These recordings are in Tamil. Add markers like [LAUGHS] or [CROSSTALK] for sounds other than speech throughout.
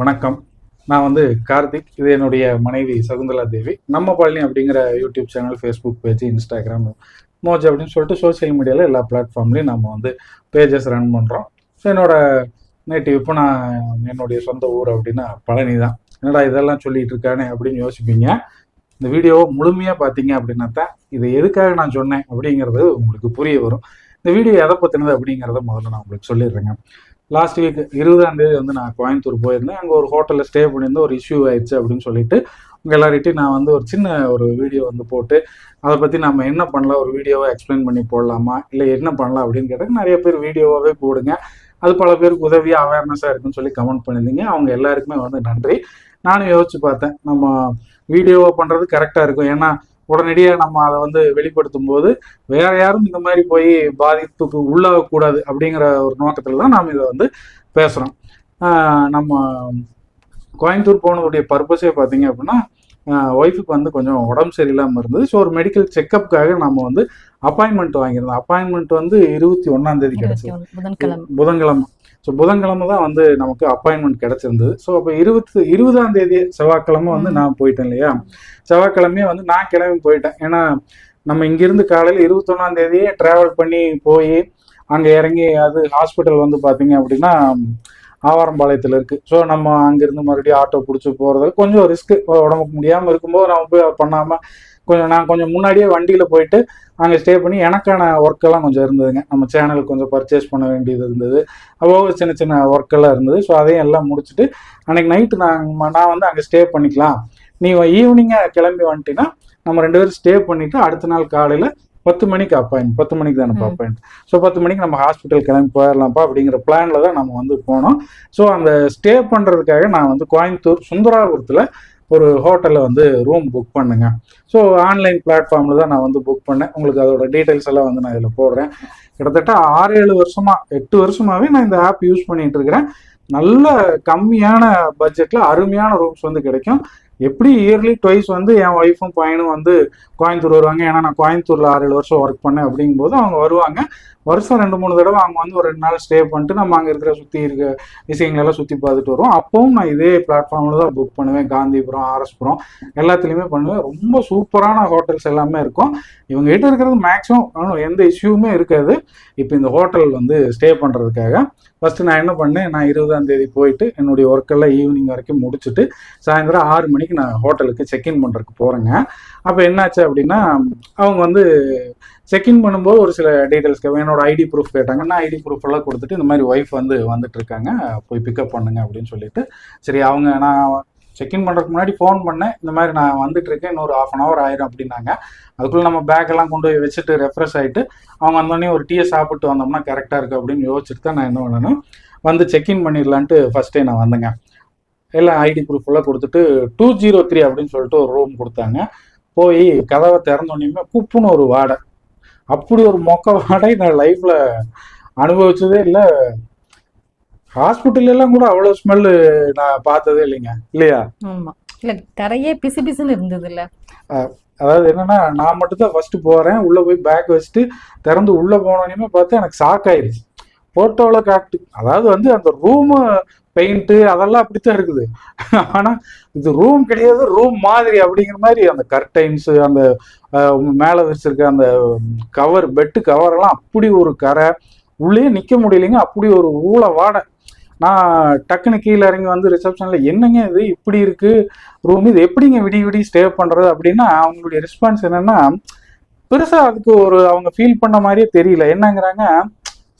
வணக்கம். நான் வந்து கார்த்திக். இது என்னுடைய மனைவி சகுந்தலா தேவி. நம்ம பழனி அப்படிங்கிற YouTube channel Facebook page Instagram Moj அப்படின்னு சொல்லிட்டு சோஷியல் மீடியாவில் எல்லா பிளாட்ஃபார்ம்லேயும் நம்ம வந்து பேஜஸ் ரன் பண்ணுறோம் ஸோ என்னோட நேட்டிவ் இப்போ நான் என்னுடைய சொந்த ஊர் அப்படின்னா பழனி தான் என்னடா இதெல்லாம் சொல்லிட்டு இருக்கானே அப்படின்னு யோசிப்பீங்க. இந்த வீடியோவை முழுமையாக பார்த்தீங்க அப்படின்னா தான் இது எதுக்காக நான் சொன்னேன் அப்படிங்கிறது உங்களுக்கு புரிய வரும். இந்த வீடியோ எதை பற்றினது அப்படிங்கிறத முதல்ல நான் உங்களுக்கு சொல்லிடுறேங்க. லாஸ்ட் வீக் இருபதாம் தேதி வந்து நான் கோயம்புத்தூர் போயிருந்தேன். அங்கே ஒரு ஹோட்டலில் ஸ்டே பண்ணியிருந்தேன். ஒரு இஷ்யூ ஆயிடுச்சு அப்படின்னு சொல்லிட்டு உங்கள் எல்லார்கிட்டையும் நான் வந்து ஒரு சின்ன ஒரு வீடியோ வந்து போட்டு அதை பற்றி நம்ம என்ன பண்ணலாம்? ஒரு வீடியோவை எக்ஸ்பிளைன் பண்ணி போடலாமா? இல்லை என்ன பண்ணலாம் அப்படின்னு கேட்டால் நிறைய பேர் வீடியோவாகவே போடுங்க. அது பல பேருக்கு உதவியாக அவேர்னஸாக இருக்குன்னு சொல்லி கமெண்ட் பண்ணியிருந்தீங்க. அவங்க எல்லாருக்குமே வந்து நன்றி. நானும் யோசிச்சு பார்த்தேன். நம்ம வீடியோவை பண்ணுறது கரெக்டாக இருக்கும். ஏன்னா உடனடியாக நம்ம அதை வந்து வெளிப்படுத்தும் போது வேற யாரும் இந்த மாதிரி போய் பாதிப்புக்கு உள்ளாகக்கூடாது அப்படிங்கிற ஒரு நோக்கத்தில் தான் நாம் இதை வந்து பேசுகிறோம் நம்ம கோயம்புத்தூர் போனதுடைய பர்பஸே பார்த்தீங்க அப்படின்னா ஒய்ஃபுக்கு வந்து கொஞ்சம் உடம்பு சரியில்லாமல் இருந்தது. ஸோ ஒரு மெடிக்கல் செக்கப்புக்காக நம்ம வந்து அப்பாயின்மெண்ட் வாங்கியிருந்தோம். அப்பாயின்மெண்ட் வந்து இருபத்தி ஒன்றாம் தேதி கிடைச்சது. புதன்கிழமை. ஸோ புதன்கிழமை தான் வந்து நமக்கு அப்பாயின்மெண்ட் கிடச்சிருந்தது. ஸோ அப்போ இருபத்து இருபதாம் தேதி செவ்வாய்க்கிழமை வந்து நான் போயிட்டேன் இல்லையா? செவ்வாய்க்கிழமையே வந்து நான் கிளம்பி போயிட்டேன். ஏன்னா நம்ம இங்கிருந்து காலையில் இருபத்தொன்னாம் தேதியே ட்ராவல் பண்ணி போய் அங்கே இறங்கி அது ஹாஸ்பிட்டல் வந்து பார்த்தீங்க அப்படின்னா ஆவாரம்பாளையத்தில் இருக்குது ஸோ நம்ம அங்கேருந்து மறுபடியும் ஆட்டோ பிடிச்சி போகிறது கொஞ்சம் ரிஸ்க்கு உடம்புக்கு முடியாமல் இருக்கும்போது நம்ம போய் அதை பண்ணாமல் கொஞ்சம் நான் கொஞ்சம் முன்னாடியே வண்டியில் போயிட்டு அங்கே ஸ்டே பண்ணி எனக்கான ஒர்க்கெல்லாம் கொஞ்சம் இருந்ததுங்க. நம்ம சேனலுக்கு கொஞ்சம் பர்ச்சேஸ் பண்ண வேண்டியது இருந்தது. அப்போ சின்ன சின்ன ஒர்க்கெல்லாம் இருந்தது. ஸோ அதையும் எல்லாம் முடிச்சுட்டு அன்னைக்கு நைட்டு நான் நான் வந்து அங்கே ஸ்டே பண்ணிக்கலாம். நீ ஈவினிங்காக கிளம்பி வந்துட்டீங்கன்னா நம்ம ரெண்டு பேரும் ஸ்டே பண்ணிட்டு அடுத்த நாள் காலையில் பத்து மணிக்கு அப்பாயின்ட் பத்து மணிக்கு தானே. அப்பாயின்ட் ஸோ பத்து மணிக்கு நம்ம ஹாஸ்பிட்டல் கிளம்பி போயிடலாம்ப்பா அப்படிங்கிற பிளானில் தான் நம்ம வந்து போனோம். ஸோ அந்த ஸ்டே பண்ணுறதுக்காக நான் வந்து கோயம்புத்தூர் சுந்தராபுரத்தில் ஒரு ஹோட்டலில் வந்து ரூம் புக் பண்ணுங்க. ஸோ ஆன்லைன் பிளாட்ஃபார்மில் தான் நான் வந்து புக் பண்ணேன். உங்களுக்கு அதோட டீட்டெயில்ஸ் எல்லாம் வந்து நான் இதில் போடுறேன். கிட்டத்தட்ட ஆறு ஏழு வருஷமா எட்டு வருஷமாகவே நான் இந்த ஆப் யூஸ் பண்ணிட்டு இருக்கிறேன். நல்ல கம்மியான பட்ஜெட்டில் அருமையான ரூம்ஸ் வந்து கிடைக்கும். எப்படி இயர்லி டுவைஸ் வந்து என் ஒய்ஃபும் பையனும் வந்து கோயம்புத்தூர் வருவாங்க. ஏன்னா நான் கோயம்புத்தூர்ல ஆறு ஏழு வருஷம் ஒர்க் பண்ணேன் அப்படிங்கும்போது அவங்க வருவாங்க. வருஷம் ரெண்டு மூணு தடவை அவங்க வந்து ஒரு ரெண்டு நாள் ஸ்டே பண்ணிட்டு நம்ம அங்கே இருக்கிற சுற்றி இருக்க விஷயங்களெல்லாம் சுற்றி பார்த்துட்டு வருவோம். அப்பவும் நான் இதே பிளாட்ஃபார்மில் தான் புக் பண்ணுவேன். காந்திபுரம் ஆர்எஸ்புரம் எல்லாத்துலேயுமே பண்ணுவேன். ரொம்ப சூப்பரான ஹோட்டல்ஸ் எல்லாமே இருக்கும். இவங்க கிட்ட இருக்கிறது மேக்ஸிமம் எந்த இஷ்யூமே இருக்காது. இப்போ இந்த ஹோட்டல் வந்து ஸ்டே பண்ணுறதுக்காக ஃபஸ்ட்டு நான் என்ன பண்ணேன்? நான் இருபதாம் தேதி போயிட்டு என்னுடைய ஒர்க்கெல்லாம் ஈவினிங் வரைக்கும் முடிச்சுட்டு சாயந்தரம் ஆறு மணிக்கு நான் ஹோட்டலுக்கு செக்இன் பண்ணுறதுக்கு போகிறேங்க அப்போ என்னாச்சு அப்படின்னா அவங்க வந்து செக்இன் பண்ணும்போது ஒரு சில டீட்டெயில்ஸ் என்னோட ஐடி ப்ரூஃப் கேட்டாங்க. நான் ஐடி ப்ரூஃப் எல்லாம் கொடுத்துட்டு இந்த மாதிரி ஒய்ஃப் வந்து வந்துட்டு இருக்காங்க போய் பிக்கப் பண்ணுங்க அப்படின்னு சொல்லிட்டு. சரி அவங்க நான் செக்இன் பண்ணுறதுக்கு முன்னாடி ஃபோன் பண்ணேன். இந்த மாதிரி நான் வந்துட்டு இருக்கேன் இன்னொரு ஆஃப் அன் ஹவர் ஆயிரும் அப்படின்னாங்க. அதுக்குள்ளே நம்ம பேக் எல்லாம் கொண்டு போய் வச்சுட்டு ரெஃப்ரெஷ் ஆகிட்டு அவங்க வந்தோடனே ஒரு டீயை சாப்பிட்டு வந்தோம்னா கரெக்டாக இருக்கு அப்படின்னு யோசிச்சுட்டு தான் நான் என்ன பண்ணணும் வந்து செக்இன் பண்ணிடலான்ட்டு ஃபஸ்ட்டே நான் வந்தேங்க. எல்லாம் ஐடி ப்ரூஃப் எல்லாம் கொடுத்துட்டு டூ ஜீரோ த்ரீ அப்படின்னு சொல்லிட்டு ஒரு ரூம் கொடுத்தாங்க. போய் கதவை திறந்தோடனே குப்புன்னு ஒரு வாடை. அப்படி ஒரு மொக்க வாடை நான் லைஃப்ல அனுபவிச்சதே இல்லை. ஹாஸ்பிட்டல் எல்லாம் கூட அவ்வளோ ஸ்மெல்லு நான் பார்த்ததே இல்லைங்க. இல்லையா? இல்ல தரையே பிசு பிசுன்னு இருந்தது இல்ல அதாவது என்னன்னா நான் மட்டும் தான் ஃபர்ஸ்ட் போறேன். உள்ள போய் பேக் வச்சுட்டு திறந்து உள்ள போனோடனே பார்த்தா எனக்கு ஷாக் ஆயிடுச்சு போட்டோவில் காட்டு அதாவது வந்து அந்த ரூமு பெயிண்ட்டு அதெல்லாம் அப்படித்தான் இருக்குது. ஆனால் இது ரூம் கிடையாது ரூம் மாதிரி அப்படிங்கிற மாதிரி அந்த கர்டைன்ஸு அந்த மேலே வச்சிருக்க அந்த கவர் பெட்டு கவரெல்லாம் அப்படி ஒரு கரை உள்ளே நிற்க முடியலைங்க அப்படி ஒரு ஊழ வாடை. நான் டக்குன்னு கீழே இறங்கி வந்து ரிசப்ஷனில் என்னங்க இது இப்படி இருக்குது ரூம் இது எப்படிங்க விடி விடி ஸ்டே பண்ணுறது அப்படின்னா அவங்களுடைய ரெஸ்பான்ஸ் என்னென்னா பெருசாக அதுக்கு ஒரு அவங்க ஃபீல் பண்ண மாதிரியே தெரியல. என்னங்கிறாங்க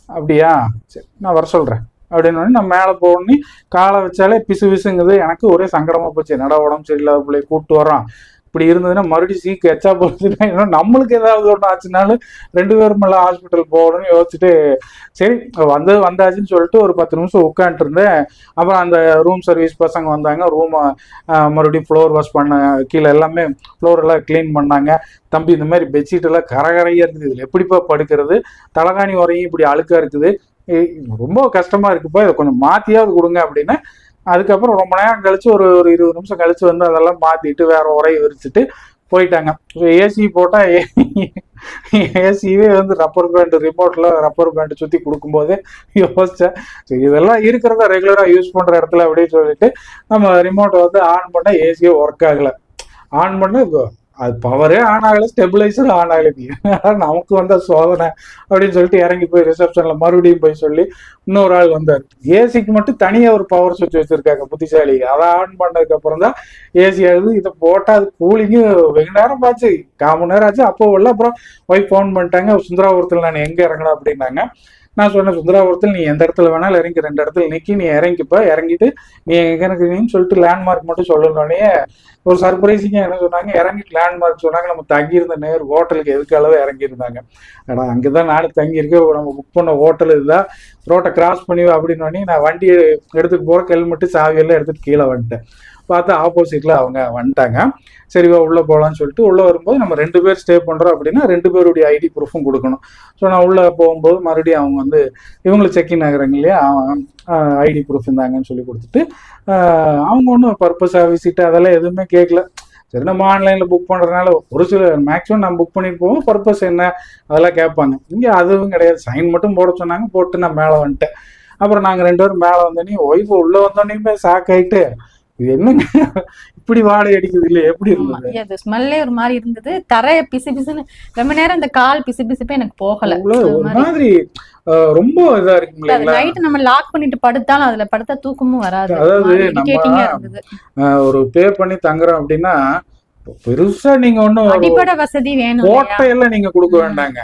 அப்படியா? சரி நான் வர சொல்கிறேன் அப்படின்னு நம்ம நான் மேலே போகணுன்னு காலை வச்சாலே பிசு பிசுங்குது. எனக்கு ஒரே சங்கடமாக போச்சு. என்னடா உடம்பு சரியில்லாத பிள்ளைய கூப்பிட்டு வரோம் இப்படி இருந்ததுன்னா மறுபடியும் சீக்கு எச்சா போகிறதுனா நம்மளுக்கு ஏதாவது ஒன்று ஆச்சுனாலும் ரெண்டு பேரும் எல்லாம் ஹாஸ்பிட்டல் போகணும்னு யோசிச்சுட்டு சரி வந்தது வந்தாச்சுன்னு சொல்லிட்டு ஒரு பத்து நிமிஷம் உட்காந்துட்டு இருந்தேன் அப்புறம் அந்த ரூம் சர்வீஸ் பசங்க வந்தாங்க. ரூமை மறுபடியும் ஃப்ளோர் வாஷ் பண்ண கீழே எல்லாமே ஃப்ளோர் எல்லாம் க்ளீன் பண்ணாங்க. தம்பி இந்த மாதிரி பெட்ஷீட் எல்லாம் கரகரையாக இருக்குது இதில் எப்படிப்பா படுக்கிறது? தலகாணி உரையும் இப்படி அழுக்காக இருக்குது. ரொம்ப கஷ்டமா இருக்குப்பா இதை கொஞ்சம் மாத்தியாவது கொடுங்க அப்படின்னு. அதுக்கப்புறம் ரொம்ப நேரம் கழிச்சு ஒரு ஒரு இருபது நிமிஷம் கழிச்சு வந்து அதெல்லாம் மாத்திட்டு வேற உரையை விரிச்சிட்டு போயிட்டாங்க. ஸோ ஏசி போட்டால் ஏசியே வந்து ரப்பர் பேண்ட் ரிமோட்டில் ரப்பர் பேண்ட் சுற்றி கொடுக்கும்போது யோசிச்சேன். இதெல்லாம் இருக்கிறத ரெகுலராக யூஸ் பண்ணுற இடத்துல அப்படின்னு சொல்லிட்டு நம்ம ரிமோட்டை வந்து ஆன் பண்ணால் ஏசியே ஒர்க் ஆகலை. ஆன் பண்ண இப்போ அது பவரே ஆன் ஆகல ஸ்டெபிளைசர் ஆன் ஆகல. நமக்கு வந்த சோதனை அப்படின்னு சொல்லிட்டு இறங்கி போய் ரிசப்ஷனில் மறுபடியும் போய் சொல்லி இன்னொரு ஆள் வந்தார். ஏசிக்கு மட்டும் தனியாக ஒரு பவர் சுவிட்ச் வச்சிருக்காங்க புத்திசாலி அதை ஆன் பண்ணதுக்கு அப்புறம் தான் ஏசி ஆகுது. இதை போட்டால் அது கூலிங்கு வெகு நேரம் ஆச்சு. கால் மணி நேரம் ஆச்சு. அப்போ உள்ள அப்புறம் ஒய்ஃப் ஃபோன் பண்ணிட்டாங்க. சுந்தராபுரத்தில் நான் எங்கே இறங்கணும் அப்படின்னாங்க. நான் சொன்னேன் சுந்தராபுரத்தில் நீ எந்த இடத்துல வேணாலும் இறங்கி ரெண்டு இடத்துல நிற்கி நீ இறங்கிப்ப. இறங்கிட்டு நீ எங்கே இருக்கிறீங்கன்னு சொல்லிட்டு லேண்ட்மார்க் மட்டும் சொல்லணுன்னே ஒரு சர்ப்ரைசிங்காக என்ன சொன்னாங்க? இறங்கிட்டு லேண்ட்மார்க் சொன்னாங்க. நம்ம தங்கியிருந்த நேர் ஹோட்டலுக்கு எதுக்கு அளவு இறங்கியிருந்தாங்க. அடா அங்கே தான் நானும் தங்கியிருக்கேன். நம்ம புக் பண்ண ஹோட்டல் இதுதான். ரோட்டை கிராஸ் பண்ணி அப்படின்னோடனே நான் வண்டியை எடுத்துகிட்டு போகிற ஹெல்மெட்டு சாவியெல்லாம் எடுத்துகிட்டு கீழே வந்துட்டேன். பார்த்தா ஆப்போசிட்டில் அவங்க வந்துட்டாங்க. சரிவா உள்ள உள்ளே போகலான்னு சொல்லிட்டு உள்ளே வரும்போது நம்ம ரெண்டு பேர் ஸ்டே பண்ணுறோம் அப்படின்னா ரெண்டு பேருடைய ஐடி ப்ரூஃபும் கொடுக்கணும். ஸோ நான் உள்ளே போகும்போது மறுபடியும் அவங்க வந்து இவங்களுக்கு செக்இன் ஆகுறாங்க இல்லையா? ஐடி ப்ரூஃப் இருந்தாங்கன்னு சொல்லி கொடுத்துட்டு அவங்க ஒன்றும் பர்பஸாக விசிட் அதெல்லாம் எதுவுமே கேட்கல சரி நம்ம ஆன்லைனில் புக் பண்றதுனால ஒரு சில மேக்ஸிமம் நம்ம புக் பண்ணிட்டு போவோம். பர்பஸ் என்ன? அதெல்லாம் கேட்பாங்க. இங்கே அதுவும் கிடையாது. சைன் மட்டும் போட சொன்னாங்க. போட்டு நான் மேலே வந்துட்டேன். அப்புறம் நாங்கள் ரெண்டு பேரும் மேலே வந்தோடனே ஒய்ஃப் உள்ளே வந்தோடனே ஷாக் ஆகிட்டு இது என்னங்க? இப்படி வாடகை அடிக்குது இல்லை எப்படி இருந்தது? அது ஸ்மெல்லே ஒரு மாதிரி இருந்தது. தரைய பிசு பிசுன்னு ரொம்ப நேரம் இந்த கால் பிசு பிசுப்பே எனக்கு போகல. ஒரு மாதிரி. ரொம்ப இதா இல்லைங்களா? நைட் நம்ம லாக் பண்ணிட்டு படுத்தாலும் அதுல படுத்தா தூக்கமும் வராது. அதாவது நம்ம- ஒரு பே பண்ணி தங்குறோம் அப்படின்னா பெருசா நீங்க ஒன்றும் அடிப்படை வசதி வேணும்? கோட்டையெல்லாம் நீங்க கொடுக்க வேண்டாங்க.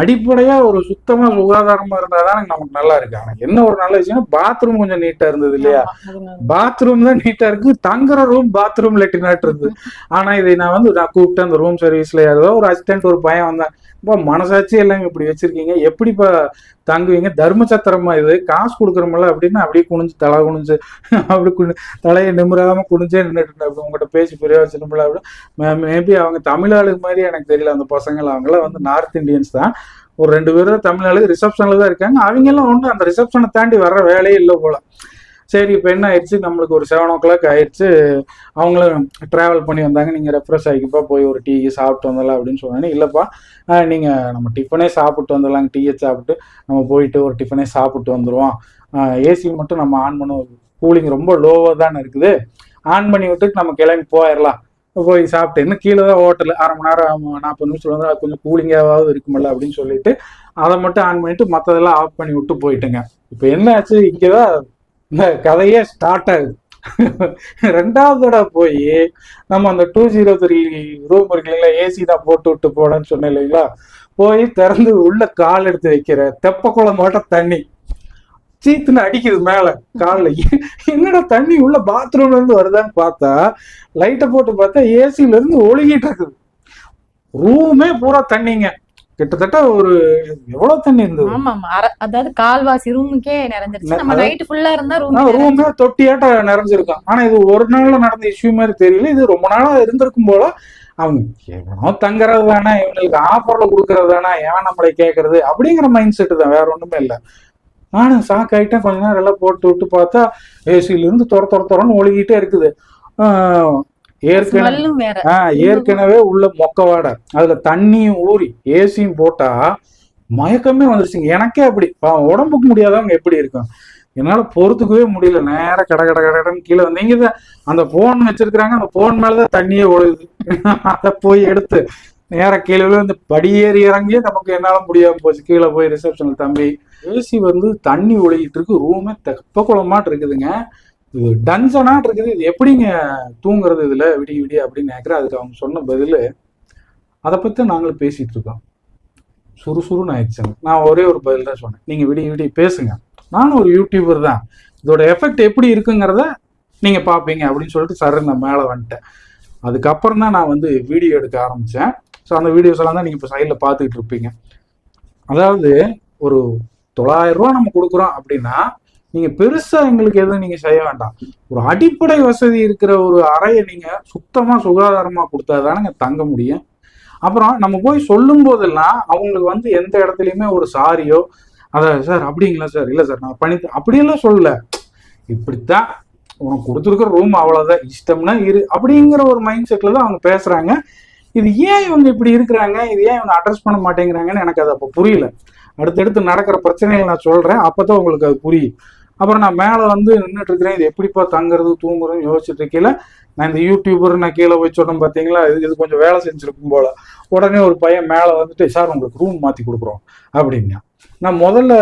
அடிப்படையா ஒரு சுத்தமா சுகாதாரமா இருந்தாதான் நமக்கு நல்லா இருக்கு. ஆனா என்ன ஒரு நல்ல விஷயம் பாத்ரூம் கொஞ்சம் நீட்டா இருந்தது இல்லையா? பாத்ரூம் தான் நீட்டா இருக்கு. தங்குற ரூம் பாத்ரூம் லெட்டினாட்டு இருந்தது. ஆனா இதை நான் வந்து நான் கூப்பிட்டு அந்த ரூம் சர்வீஸ்ல ஏதோ ஒரு அசிஸ்டன்ட் ஒரு பையன் வந்தான். இப்போ மனசாட்சி எல்லாம் இப்படி வச்சிருக்கீங்க. எப்படிப்பா தங்குவீங்க? தர்ம சத்திரமா இது? காசு கொடுக்குறோம்ல. அப்படின்னா அப்படியே குனிஞ்சு தலை குனிஞ்சு அப்படி குனி தலையை நிமிராம குனிஞ்சே நின்றுட்டு அப்படி உங்கள்கிட்ட பேசி பிரயோஜனமில்ல அப்படி மேபி அவங்க தமிழ் ஆளுங்க மாதிரி எனக்கு தெரியல. அந்த பசங்கள் அவங்களாம் வந்து நார்த் இந்தியன்ஸ் தான். ஒரு ரெண்டு பேரும் தமிழ் ரிசப்ஷனில் தான் இருக்காங்க. அவங்க எல்லாம் ஒன்றும் அந்த ரிசப்ஷனை தாண்டி வர்ற வேலையே இல்லை போல. சரி இப்போ என்ன ஆயிடுச்சு? நம்மளுக்கு ஒரு செவன் ஓ கிளாக் ஆயிடுச்சு. அவங்களும் ட்ராவல் பண்ணி வந்தாங்க. நீங்கள் ரெஃப்ரெஷ் ஆகிக்கப்பா போய் ஒரு டீ சாப்பிட்டு வந்துடலாம் அப்படின்னு சொன்னாங்க இல்லைப்பா நீங்கள் நம்ம டிஃபனே சாப்பிட்டு வந்துடலாம். டீயை சாப்பிட்டு நம்ம போயிட்டு ஒரு டிஃபனே சாப்பிட்டு வந்துடுவோம் ஏசி மட்டும் நம்ம ஆன் பண்ண கூலிங் ரொம்ப லோவாக தானே இருக்குது. ஆன் பண்ணி விட்டுட்டு நம்ம கிளம்பி போயிடலாம். போய் சாப்பிட்டு இன்னும் கீழே தான் ஹோட்டல் அரை மணி நேரம் நாற்பது நிமிஷம் வந்து கொஞ்சம் கூலிங்காவது இருக்குமில்ல அப்படின்னு சொல்லிட்டு அதை மட்டும் ஆன் பண்ணிட்டு மற்றதெல்லாம் ஆஃப் பண்ணி விட்டு போயிட்டுங்க. இப்போ என்ன ஆச்சு? இங்கே தான் இந்த கதையே ஸ்டார்ட் ஆகுது. ரெண்டாவது தடவை போய் நம்ம அந்த டூ ஜீரோ த்ரீ ரூம் இருக்கு இல்லைங்களா ஏசி தான் போட்டு விட்டு போனேன்னு சொன்னேன் இல்லைங்களா? போய் திறந்து உள்ள கால் எடுத்து வைக்கிற தெப்ப குளம் மட்டும் தண்ணி. சீத்துன்னு அடிக்குது மேல கால்ல. என்னடா தண்ணி உள்ள பாத்ரூம்ல இருந்து வருதான்னு பார்த்தா லைட்டை போட்டு பார்த்தா ஏசில இருந்து ஒழுகிட்டு இருக்குது. ரூமே பூரா தண்ணிங்க. கிட்டத்தட்ட ஒரு எவ்வளவு தண்ணி இருந்தது? ஆமா அதாவது கால்வாசி ரூமுக்கே நிறைஞ்சிருச்சு. நம்ம நைட் ஃபுல்லா இருந்தா ரூம் ரூமே தொட்டியாட்ட நிறைஞ்சிருக்கும். ஆனா இது ஒரு நாள்ல நடந்த இஷ்யூ மாதிரி தெரியல. இது ரொம்ப நாளா இருந்திருக்கும் போல. அவங்க எவனோ தங்குறது தானே இவங்களுக்கு ஆஃபர்ல கொடுக்கறது தானே ஏன் நம்மளை கேட்கறது அப்படிங்கிற மைண்ட் செட்டு தான். வேற ஒண்ணுமே இல்லை. நானும் ஷாக் ஆயிட்டேன். கொஞ்ச நேரம் எல்லாம் போட்டு விட்டு பார்த்தா ஏசில இருந்து துற துற துறன்னு ஒழுகிட்டே இருக்குது. ஏற்கனவே ஆ ஏற்கனவே உள்ள மொக்க வாடை. அதுல தண்ணியும் ஊறி ஏசியும் போட்டா மயக்கமே வந்துருச்சுங்க. எனக்கே அப்படி. உடம்புக்கு முடியாதவங்க எப்படி இருக்கும் என்னால பொறுத்துக்கவே முடியல. நேரா கட கட கடன்னு கீழே வந்தீங்க தான் அந்த போன் வச்சிருக்கிறாங்க. அந்த போன் மேலதான் தண்ணியே ஒழுகுது [LAUGHS] அதை போய் எடுத்து நேர கீழே வந்து படியேறி இறங்கி நமக்கு என்னால முடியாம போச்சு. கீழே போய் ரிசப்ஷன்ல தம்பி ஏசி வந்து தண்ணி ஒழுகிட்டு இருக்கு. ரூமே தெப்ப குளமாட்டு இருக்குதுங்க. இது டன்சனாட்டு இருக்குது. இது எப்படிங்க தூங்குறது இதுல? விடிய விடிய அப்படின்னு கேட்குறேன் அதுக்கு அவங்க சொன்ன பதில் அதை பத்தி நாங்களும் பேசிட்டு இருக்கோம். சுறுசுறுன்னு ஆயிடுச்சுங்க. நான் ஒரே ஒரு பதில் தான் சொன்னேன். நீங்க விடிய விடிய பேசுங்க. நானும் ஒரு யூடியூபர் தான். இதோட எஃபெக்ட் எப்படி இருக்குங்கிறத நீங்க பாப்பீங்க அப்படின்னு சொல்லிட்டு சரி நான் மேலே வந்துட்டேன். அதுக்கப்புறம் தான் நான் வந்து வீடியோ எடுக்க ஆரம்பிச்சேன். ஸோ அந்த வீடியோஸ் எல்லாம் தான் நீங்க இப்போ சைடில் பார்த்துக்கிட்டு இருப்பீங்க. அதாவது ஒரு தொள்ளாயிரம் ரூபா நம்ம கொடுக்குறோம் அப்படின்னா நீங்க பெருசா எங்களுக்கு எதுவும் நீங்க செய்ய வேண்டாம். ஒரு அடிப்படை வசதி இருக்கிற ஒரு அறையை நீங்க சுத்தமா சுகாதாரமா கொடுத்தாதானங்க தங்க முடியும். அப்புறம் நம்ம போய் சொல்லும் போதெல்லாம் அவங்களுக்கு வந்து எந்த இடத்துலையுமே ஒரு சாரியோ அதான் சார் அப்படிங்களா சார்? இல்லை சார் நான் பண்ணி அப்படியெல்லாம் சொல்லல. இப்படித்தான் உனக்கு கொடுத்துருக்க ரூம் அவ்வளோதான் இஷ்டம்னா இரு அப்படிங்கிற ஒரு மைண்ட் செட்ல தான் அவங்க பேசுறாங்க. இது ஏன் இவங்க இப்படி இருக்கிறாங்க? இது ஏன் இவங்க அட்ரஸ் பண்ண மாட்டேங்கிறாங்கன்னு எனக்கு அது அப்போ புரியல. அடுத்தடுத்து நடக்கிற பிரச்சனைகள் நான் சொல்றேன். அப்பதான் உங்களுக்கு அது புரியும். அப்புறம் நான் மேலே வந்து நின்றுட்டு இருக்கிறேன். இது எப்படிப்பா தங்குறது தூங்குறதுன்னு யோசிச்சுட்டு இருக்கையில நான் இந்த யூடியூபர் நான் கீழே போய் சொன்னேன் பார்த்தீங்களா இது இது கொஞ்சம் வேலை செஞ்சிருக்கும் போல. உடனே ஒரு பையன் மேலே வந்துட்டு சார் உங்களுக்கு ரூம் மாற்றி கொடுக்குறோம். அப்படின்னா நான் முதல்ல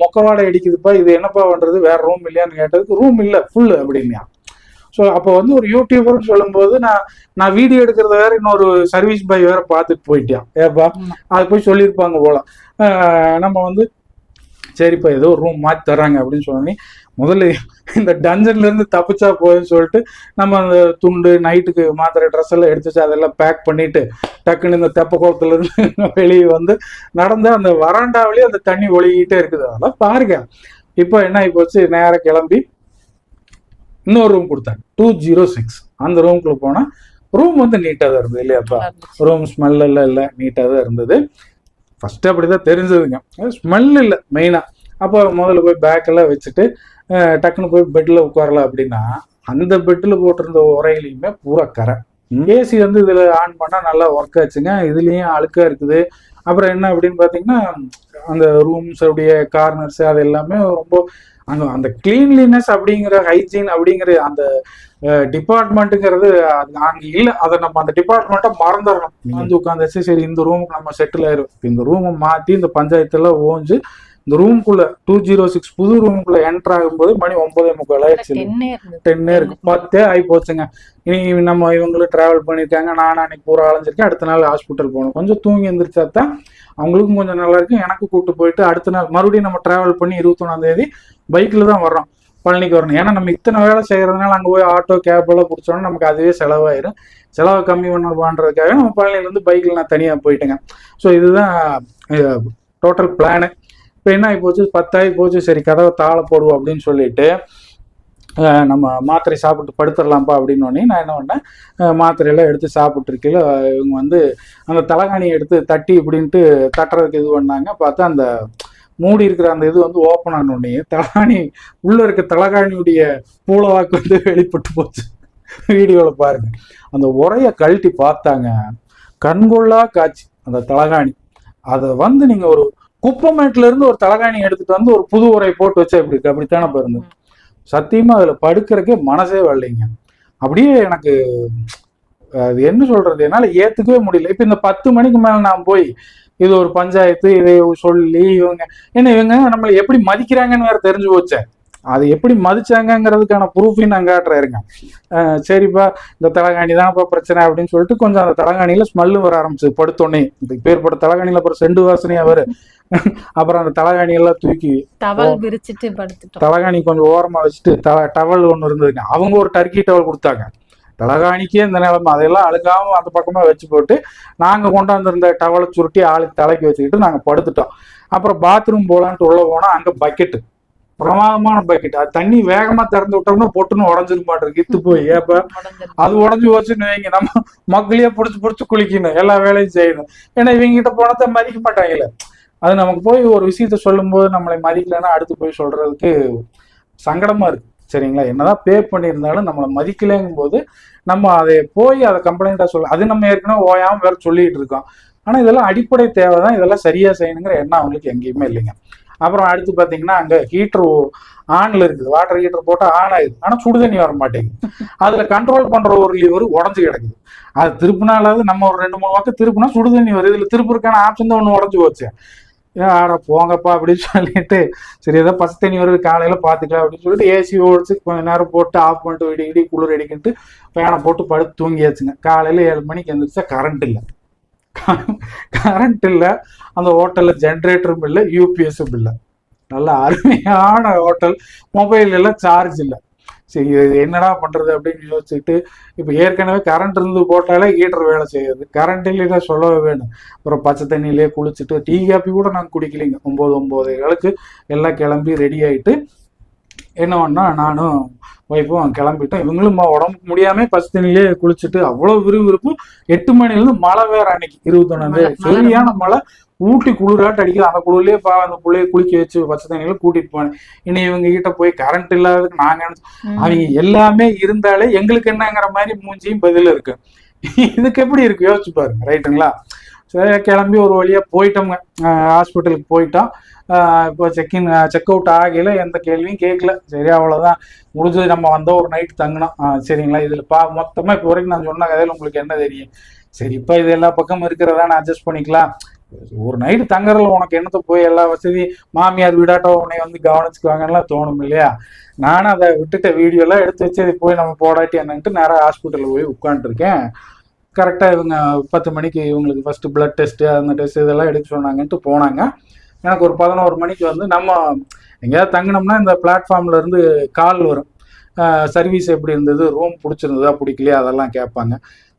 மொக்கவாடை அடிக்குதுப்பா. இது என்னப்பா பண்றது? வேற ரூம் இல்லையான்னு கேட்டதுக்கு ரூம் இல்லை ஃபுல்லு அப்படின்னா ஸோ அப்போ வந்து ஒரு யூடியூபர்னு சொல்லும்போது நான் நான் வீடியோ எடுக்கிறத வேற இன்னொரு சர்வீஸ் பாய் வேற பார்த்துட்டு போயிட்டான். ஏப்பா. அது போய் சொல்லியிருப்பாங்க போல. நம்ம வந்து சரிப்பா ஏதோ ஒரு ரூம் மாற்றி தர்றாங்க அப்படின்னு சொன்னோன்னே முதல்ல இந்த டஞ்சன்ல இருந்து தப்பிச்சா போதுன்னு சொல்லிட்டு நம்ம அந்த துண்டு நைட்டுக்கு மாத்திரை ட்ரெஸ் எல்லாம் எடுத்து வச்சு அதெல்லாம் பேக் பண்ணிட்டு டக்குன்னு இந்த தெப்ப குளத்துல இருந்து [LAUGHS] வெளியே வந்து நடந்து அந்த வராண்டாவிலேயே அந்த தண்ணி ஒழுகிட்டே இருக்குது. அதெல்லாம் பாருங்க. இப்போ என்ன ஆகி போச்சு? நேரா கிளம்பி இன்னொரு ரூம் கொடுத்தாங்க. டூ ஜீரோ சிக்ஸ் அந்த ரூம்குள்ள போனா ரூம் வந்து நீட்டாக தான் இருந்தது இல்லையாப்பா ரூம் ஸ்மெல் எல்லாம் இல்லை நீட்டாக தான் இருந்தது. ஃபர்ஸ்ட் அப்படிதான் தெரிஞ்சதுங்க. ஸ்மெல் இல்லை மெயினாக அப்போ முதல்ல போய் பேக் எல்லாம் வச்சுட்டு டக்குன்னு போய் பெட்டில் உட்காரலாம் அப்படின்னா அந்த பெட்டில் போட்டிருந்த உரையிலையுமே பூரா கரை. ஏசி வந்து இதில் ஆன் பண்ணால் நல்லா ஒர்க் ஆச்சுங்க. இதுலேயும் அழுக்காக இருக்குது. அப்புறம் என்ன அப்படின்னு பார்த்தீங்கன்னா அந்த ரூம்ஸ் உடைய கார்னர்ஸ் அது எல்லாமே ரொம்ப அங்கே அந்த கிளீன்லினஸ் அப்படிங்கிற ஹைஜீன் அப்படிங்கிற அந்த டிபார்ட்மெண்ட்டுங்கிறது அங்கே இல்லை. அதை நம்ம அந்த டிபார்ட்மெண்ட்டை மறந்துடணும் வந்து உட்காந்துச்சு சரி இந்த ரூமுக்கு நம்ம செட்டில் ஆயிரும். இந்த ரூமை மாற்றி இந்த பஞ்சாயத்துல ஓஞ்சு இந்த ரூம்குள்ள டூ ஜீரோ சிக்ஸ் புது ரூமுக்குள்ள என்டர் ஆகும்போது மணி ஒன்பதே முக்கால் ஆயிடுச்சு. டென்னே இருக்கு. பத்தே ஆகி போச்சுங்க. இனி நம்ம இவங்களும் டிராவல் பண்ணியிருக்காங்க. நான் அன்னைக்கு பூரா அலைஞ்சிருக்கேன். அடுத்த நாள் ஹாஸ்பிட்டல் போகணும். கொஞ்சம் தூங்கி எந்திரிச்சா தான் அவங்களுக்கும் கொஞ்சம் நல்லா இருக்கும். எனக்கு கூட்டு போயிட்டு அடுத்த நாள் மறுபடியும் நம்ம டிராவல் பண்ணி இருபத்தொன்னாம் தேதி பைக்கில் தான் வர்றோம். பழனிக்கு வரணும். ஏன்னா நம்ம இத்தனை வேலை செய்யறதுனால அங்கே போய் ஆட்டோ கேப் எல்லாம் பிடிச்சோன்னா நமக்கு அதுவே செலவாயிரும். செலவை கம்மி பண்ண பண்ணுறதுக்காக நம்ம பழனிலேருந்து பைக்கில் நான் தனியாக போயிட்டேங்க. ஸோ இதுதான் டோட்டல் பிளானு இப்போ என்ன ஆகி போச்சு? பத்தாகி போச்சு. சரி கதவை தாழ போடுவோம் அப்படின்னு சொல்லிட்டு நம்ம மாத்திரை சாப்பிட்டு படுத்துடலாம்ப்பா அப்படின்னோடனே நான் என்ன பண்ணேன்? மாத்திரையெல்லாம் எடுத்து சாப்பிட்டு இவங்க வந்து அந்த தலைகாணியை எடுத்து தட்டி இப்படின்ட்டு தட்டுறதுக்கு இது பண்ணாங்க. பார்த்தா அந்த மூடி இருக்கிற அந்த இது வந்து ஓப்பன் ஆனோடனே தலகாணி உள்ள இருக்க தலகாணியுடைய பூலவாக்கு வந்து வெளிப்பட்டு போச்சு. வீடியோவில் பாருங்க. அந்த உரைய கழட்டி பார்த்தாங்க. கண்கொள்ளா காட்சி. அந்த தலகாணி. அதை வந்து நீங்கள் ஒரு குப்பமேட்ல இருந்து ஒரு தலகாணி எடுத்துட்டு வந்து ஒரு புது உரை போட்டு வச்சா இப்படி இருக்கு? அப்படித்தானே பாருங்க. சத்தியமா அதுல படுக்கிறக்கே மனசே வரலைங்க. அப்படியே எனக்கு அது என்ன சொல்றது? என்னால ஏத்துக்கவே முடியல. இப்ப இந்த பத்து மணிக்கு மேல நான் போய் இது ஒரு பஞ்சாயத்து இதை சொல்லி இவங்க ஏன்னா இவங்க நம்மளை எப்படி மதிக்கிறாங்கன்னு வேற தெரிஞ்சு போச்சேன் அது எப்படி மதிச்சாங்கங்கிறதுக்கான ப்ரூஃபையும் நான் காட்டுறேருங்க சரிப்பா இந்த தலகாணி தானப்பா பிரச்சனை அப்படின்னு சொல்லிட்டு கொஞ்சம் அந்த தலகாணியில ஸ்மெல்லு வர ஆரம்பிச்சு படுத்தோன்னே இந்த பேர்பட்ட தலகாணியில அப்புறம் செண்டு வாசனையா வரும் அப்புறம் அந்த தலகாணி எல்லாம் தூக்கி டவல் விரிச்சிட்டு படுத்துட்டோம். தலகாணி கொஞ்சம் ஓரமா வச்சுட்டு தல டவல் ஒன்று இருந்ததுங்க அவங்க ஒரு டர்க்கி டவல் கொடுத்தாங்க. தலகாணிக்கே இந்த நிலைமை. அதெல்லாம் அழுகாம அந்த பக்கமா வச்சு போட்டு நாங்க கொண்டாந்துருந்த டவலை சுருட்டி ஆளுக்கு தலைக்கு வச்சுக்கிட்டு நாங்க படுத்துட்டோம். அப்புறம் பாத்ரூம் போலான்ட்டு உள்ள போனா அங்க பக்கெட்டு பிரமாதமான பக்கெட் அது தண்ணி வேகமா திறந்து விட்டோம்னா பொட்டுன்னு உடஞ்சிரு மாட்டிருக்கு இத்து போய். அப்ப அது உடஞ்சு போச்சுன்னு வைங்க. நம்ம மக்களையே பிடிச்சி புடிச்சு குளிக்கணும். எல்லா வேலையும் செய்யணும். ஏன்னா இவங்க கிட்ட போனதை மதிக்க மாட்டாங்கல்ல. அது நமக்கு போய் ஒரு விஷயத்த சொல்லும்போது நம்மளை மதிக்கலைன்னா அடுத்து போய் சொல்றதுக்கு சங்கடமா இருக்கு. சரிங்களா? என்னதான் பே பண்ணியிருந்தாலும் நம்மளை மதிக்கலைங்கும் போது நம்ம அதை போய் அதை கம்ப்ளைண்டா சொல்ல அது நம்ம ஏற்கனவே ஓயாம வேற சொல்லிட்டு இருக்கோம். ஆனா இதெல்லாம் அடிப்படை தேவை தான் இதெல்லாம் சரியா செய்யணுங்கிற எண்ணம் அவங்களுக்கு எங்கேயுமே இல்லைங்க. அப்புறம் அடுத்து பார்த்தீங்கன்னா அங்கே ஹீட்டர் ஆன்ல இருக்குது. வாட்டர் ஹீட்டர் போட்டால் ஆன் ஆகுது ஆனால் சுடு தண்ணி வர மாட்டேங்குது. அதில் கண்ட்ரோல் பண்ணுற ஒரு லிவர் உடஞ்சு கிடக்குது. அது திருப்பினாலாவது நம்ம ஒரு ரெண்டு மூணு பக்கம் திருப்பினா சுடு தண்ணி வருது. இதில் திருப்புறக்கான ஆப்ஷன் தான் ஒன்று உடஞ்சி போச்சு. ஏன் ஆட போங்கப்பா அப்படின்னு சொல்லிட்டு சரி ஏதோ பசு தண்ணி வருது காலையில் பார்த்துக்கலாம் அப்படின்னு சொல்லிட்டு ஏசி ஓடிச்சு கொஞ்ச நேரம் போட்டு ஆஃப் பண்ணிட்டு இடி இடி குளிர் அடிக்கிட்டு ஃபேனை போட்டு படுத்து தூங்கியாச்சுங்க. காலையில் ஏழு மணிக்கு எழுந்திரிச்சா கரண்ட் இல்லை. கரண்ட் இல்லை அந்த ஹோட்டலில் ஜென்ரேட்டரும் இல்லை யூபிஎஸும் இல்லை. நல்ல அருமையான ஹோட்டல் மொபைல் எல்லாம் சார்ஜ் இல்லை. சரி இது என்னடா பண்ணுறது அப்படின்னு யோசிச்சுட்டு இப்போ ஏற்கனவே கரண்ட் இருந்து போட்டாலே ஹீட்டர் வேலை செய்யாது. கரண்ட் இல்லைன்னா சொல்லவே வேணும். அப்புறம் பச்சை தண்ணியிலே குளிச்சுட்டு டீ காப்பி கூட நாங்கள் குடிக்கலைங்க. ஒம்பது ஒம்பது காலுக்கு எல்லாம் கிளம்பி ரெடி ஆகிட்டு என்ன பண்ணா நானும் ஒய்ஃபும் கிளம்பிட்டோம். இவங்களும் ம- உடம்பு முடியாம பச்சை தண்ணியிலே குளிச்சுட்டு அவ்வளவு விறுவிறுப்பு. எட்டு மணில இருந்து மழை வேற அன்னைக்கு இருபத்தொன்னாம் மழை, தேதி சரியான மழை. ஊட்டி குளிராட்டு அடிக்குது. அந்த குளிர்லயே பா அந்த பிள்ளைய குளிக்க வச்சு பச்சை தண்ணியில கூட்டிட்டு போனேன். இனி இவங்க கிட்ட போய் கரண்ட் இல்லாததுக்கு நாங்க. அவங்க எல்லாமே இருந்தாலே எங்களுக்கு என்னங்கிற மாதிரி மூஞ்சியும் பதில் இருக்கு. இதுக்கு எப்படி இருக்கு? யோசிச்சு பாருங்க. ரைட்டுங்களா சரி கிளம்பி ஒரு வழியாக போயிட்டோங்க ஹாஸ்பிட்டலுக்கு போயிட்டோம். இப்போ செக்இன் செக் அவுட் ஆகல எந்த கேள்வியும் கேட்கல சரி அவ்வளோதான் முடிஞ்சது நம்ம வந்த ஒரு நைட் தங்கினோம். சரிங்களா? இதில் பா மொத்தமாக இப்போ வரைக்கும் நான் சொன்ன கதையில் உங்களுக்கு என்ன தெரியும்? சரி இப்போ இது எல்லா பக்கமும் இருக்கிறதா நான் அட்ஜஸ்ட் பண்ணிக்கலாம். ஒரு நைட்டு தங்குறதுல உனக்கு என்னத்த போய் எல்லா வசதி மாமியார் வீடாட்டோ உன்னை வந்து கவனிச்சுக்குவாங்கலாம் தோணும் இல்லையா? நானும் அதை விட்டுட்ட வீடியோலாம் எடுத்து வச்சு போய் நம்ம போடாட்டி என்னன்ட்டு நேராக ஹாஸ்பிட்டலில் போய் உட்காந்துருக்கேன் கரெக்டாக இவங்க பத்து மணிக்கு இவங்களுக்கு ஃபஸ்ட்டு பிளட் டெஸ்ட்டு அந்த டெஸ்ட் இதெல்லாம் எடுக்க சொன்னாங்கன்ட்டு போனாங்க. எனக்கு ஒரு பதினோரு மணிக்கு வந்து நம்ம எங்கேயாவது தங்கினோம்னா இந்த பிளாட்ஃபார்ம்லேருந்து கால் வரும். சர்வீஸ் எப்படி இருந்தது? ரூம் பிடிச்சிருந்ததா? பிடிக்கலையா? அதெல்லாம் கேட்பாங்க.